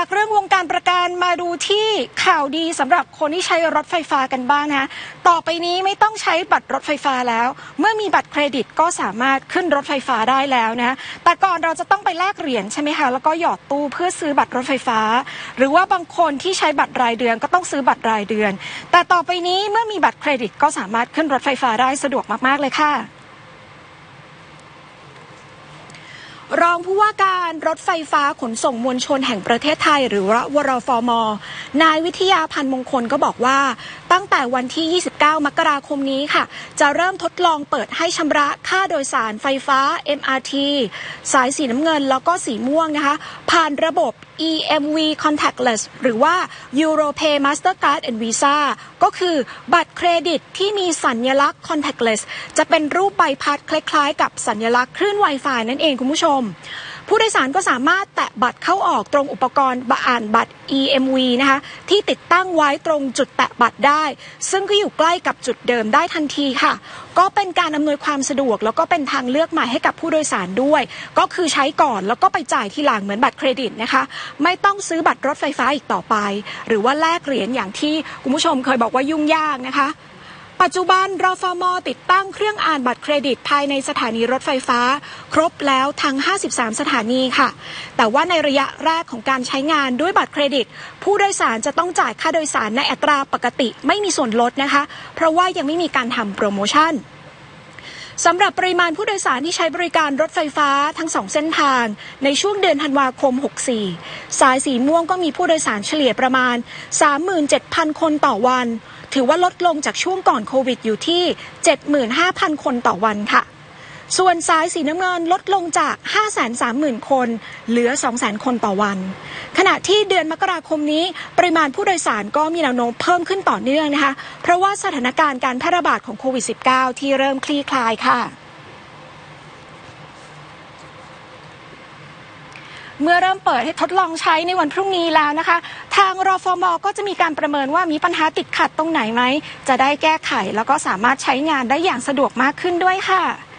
จากเรื่องวงการประกันมาดูที่ข่าวดีสำหรับคนที่ใช้รถไฟฟ้ากันบ้างนะต่อไปนี้ไม่ต้องใช้บัตรรถไฟฟ้าแล้ว เมื่อมีบัตรเครดิตก็สามารถขึ้นรถไฟฟ้าได้แล้วนะแต่ก่อนเราจะต้องไปแลกเหรียญใช่ไหมคะแล้วก็หยอดตู้เพื่อซื้อบัตรรถไฟฟ้า หรือว่าบางคนที่ใช้บัตรรายเดือนก็ต้องซื้อบัตรรายเดือน แต่ต่อไปนี้เมื่อมีบัตรเครดิตก็สามารถขึ้นรถไฟฟ้าได้สะดวกมากๆเลยค่ะ รองผู้ว่าการรถไฟฟ้าขนส่งมวลชนแห่งประเทศไทย หรือวรฟม นายวิทยาพันธ์มงคลก็บอกว่าตั้งแต่วันที่ 29 มกราคมนี้ค่ะ จะเริ่มทดลองเปิดให้ชำระค่าโดยสารไฟฟ้า MRT สายสีน้ำเงินแล้วก็สีม่วงนะคะ ผ่านระบบ EMV contactless หรือว่า Europay Mastercard and Visa ก็คือบัตรเครดิตที่มีสัญลักษณ์ contactless จะเป็นรูปใบพัดคล้ายๆ กับสัญลักษณ์คลื่น Wi-Fi นั่นเองคุณผู้ชม ผู้โดยสารก็สามารถแตะบัตรเข้าออกตรงอุปกรณ์อ่านบัตร EMV นะคะที่ติดตั้งไว้ตรงจุดแตะบัตรได้ ซึ่งก็อยู่ใกล้กับจุดเดิมได้ทันทีค่ะ ก็เป็นการอำนวยความสะดวก แล้วก็เป็นทางเลือกใหม่ให้กับผู้โดยสารด้วย ก็คือใช้ก่อนแล้วก็ไปจ่ายทีหลังเหมือนบัตรเครดิตนะคะไม่ต้องซื้อบัตรรถไฟฟ้าอีกต่อไป หรือว่าแลกเหรียญอย่างที่คุณผู้ชมเคยบอกว่ายุ่งยากนะคะ ปัจจุบันรฟมติดตั้งเครื่องอ่านบัตรเครดิตภายในสถานีรถไฟฟ้า ครบแล้วทั้ง 53 สถานีค่ะ แต่ว่าในระยะแรกของการใช้งานด้วยบัตรเครดิต ผู้โดยสารจะต้องจ่ายค่าโดยสารในอัตราปกติไม่มีส่วนลดนะคะ เพราะว่ายังไม่มีการทำโปรโมชั่นสำหรับปริมาณผู้โดยสารที่ใช้บริการรถไฟฟ้าทั้งสองเส้นทาง ในช่วงเดือนธันวาคม 64 สายสีม่วงก็มีผู้โดยสารเฉลี่ยประมาณ 37,000 คนต่อวัน ถือว่าลดลงจากช่วงก่อนโควิดอยู่ที่ 75,000 คนต่อวันค่ะ ส่วนสายสีน้ำเงินลดลงจาก 530,000 คน เหลือ 200,000 คนต่อวัน ขณะที่เดือนมกราคมนี้ ปริมาณผู้โดยสารก็มีแนวโน้มเพิ่มขึ้นต่อเนื่องนะคะ เพราะว่าสถานการณ์การแพร่ระบาดของโควิด -19 ที่เริ่มคลี่คลายค่ะ เมื่อเริ่มเปิดให้ทดลองใช้ในวันพรุ่งนี้แล้วนะคะ ทางรอฟอมก็จะมีการประเมินว่ามีปัญหาติดขัดตรงไหนไหม จะได้แก้ไขแล้วก็สามารถใช้งานได้อย่างสะดวกมากขึ้นด้วยค่ะ